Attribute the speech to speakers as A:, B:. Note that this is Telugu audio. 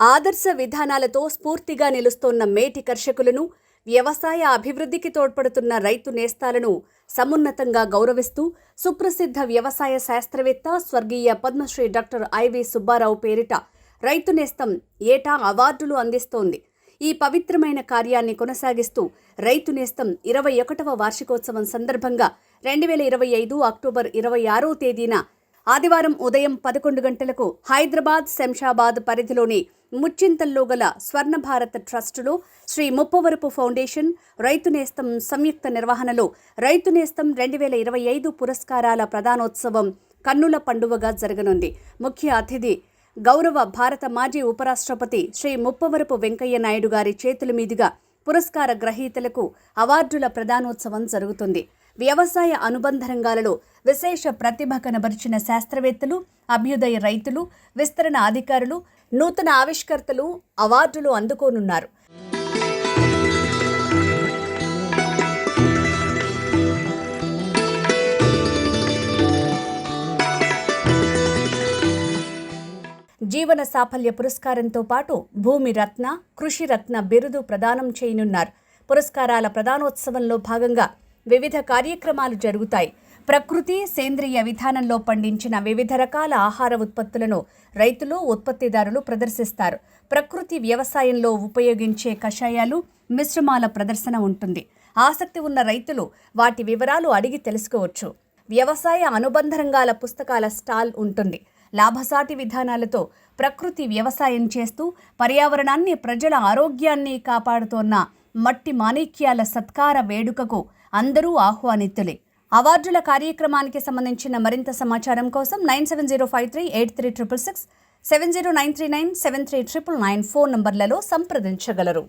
A: ఆదర్శ విధానాలతో స్ఫూర్తిగా నిలుస్తోన్న మేటి కర్షకులను వ్యవసాయ అభివృద్ధికి తోడ్పడుతున్న రైతు నేస్తాలను సమున్నతంగా గౌరవిస్తూ సుప్రసిద్ధ వ్యవసాయ శాస్త్రవేత్త స్వర్గీయ పద్మశ్రీ డాక్టర్ ఐవి సుబ్బారావు పేరిట రైతు నేస్తం ఏటా అవార్డులు అందిస్తోంది. ఈ పవిత్రమైన కార్యాన్ని కొనసాగిస్తూ రైతు నేస్తం ఇరవై ఒకటవ వార్షికోత్సవం సందర్భంగా రెండు వేల ఇరవై ఐదు అక్టోబర్ ఇరవై ఆరో తేదీన ఆదివారం ఉదయం పదకొండు గంటలకు హైదరాబాద్ శంషాబాద్ పరిధిలోని ముచ్చింతల్లో గల స్వర్ణ భారత్ ట్రస్టులో శ్రీ ముప్పవరపు ఫౌండేషన్ రైతు నేస్తం సంయుక్త నిర్వహణలో రైతు నేస్తం రెండు వేల ఇరవై ఐదు పురస్కారాల ప్రధానోత్సవం కన్నుల పండువగా జరగనుంది. ముఖ్య అతిథి గౌరవ భారత మాజీ ఉపరాష్ట్రపతి శ్రీ ముప్పవరపు వెంకయ్య నాయుడు గారి చేతుల మీదుగా పురస్కార గ్రహీతలకు అవార్డుల ప్రధానోత్సవం జరుగుతుంది. వ్యవసాయ అనుబంధ రంగాలలో విశేష ప్రతిభ కనబరిచిన శాస్త్రవేత్తలు అభ్యుదయ రైతులు విస్తరణ అధికారులు నూతన ఆవిష్కర్తలు అవార్డులు అందుకోనున్నారు. జీవన సాఫల్య పురస్కారంతో పాటు భూమి రత్న కృషి రత్న బిరుదు ప్రదానం చేయనున్నారు. పురస్కారాల ప్రధానోత్సవంలో భాగంగా వివిధ కార్యక్రమాలు జరుగుతాయి. ప్రకృతి సేంద్రియ విధానంలో పండించిన వివిధ రకాల ఆహార ఉత్పత్తులను రైతులు ఉత్పత్తిదారులు ప్రదర్శిస్తారు. ప్రకృతి వ్యవసాయంలో ఉపయోగించే కషాయాలు మిశ్రమాల ప్రదర్శన ఉంటుంది. ఆసక్తి ఉన్న రైతులు వాటి వివరాలు అడిగి తెలుసుకోవచ్చు. వ్యవసాయ అనుబంధ రంగాల పుస్తకాల స్టాల్ ఉంటుంది. లాభసాటి విధానాలతో ప్రకృతి వ్యవసాయం చేస్తూ పర్యావరణాన్ని ప్రజల ఆరోగ్యాన్ని కాపాడుతోన్న మట్టి మాణిక్యాల సత్కార వేడుకకు అందరూ ఆహ్వానితులే. అవార్డుల కార్యక్రమానికి సంబంధించిన మరింత సమాచారం కోసం nine seven zero five three eight three triple six seven zero nine three nine seven three triple nine phone నంబర్లలో సంప్రదించగలరు.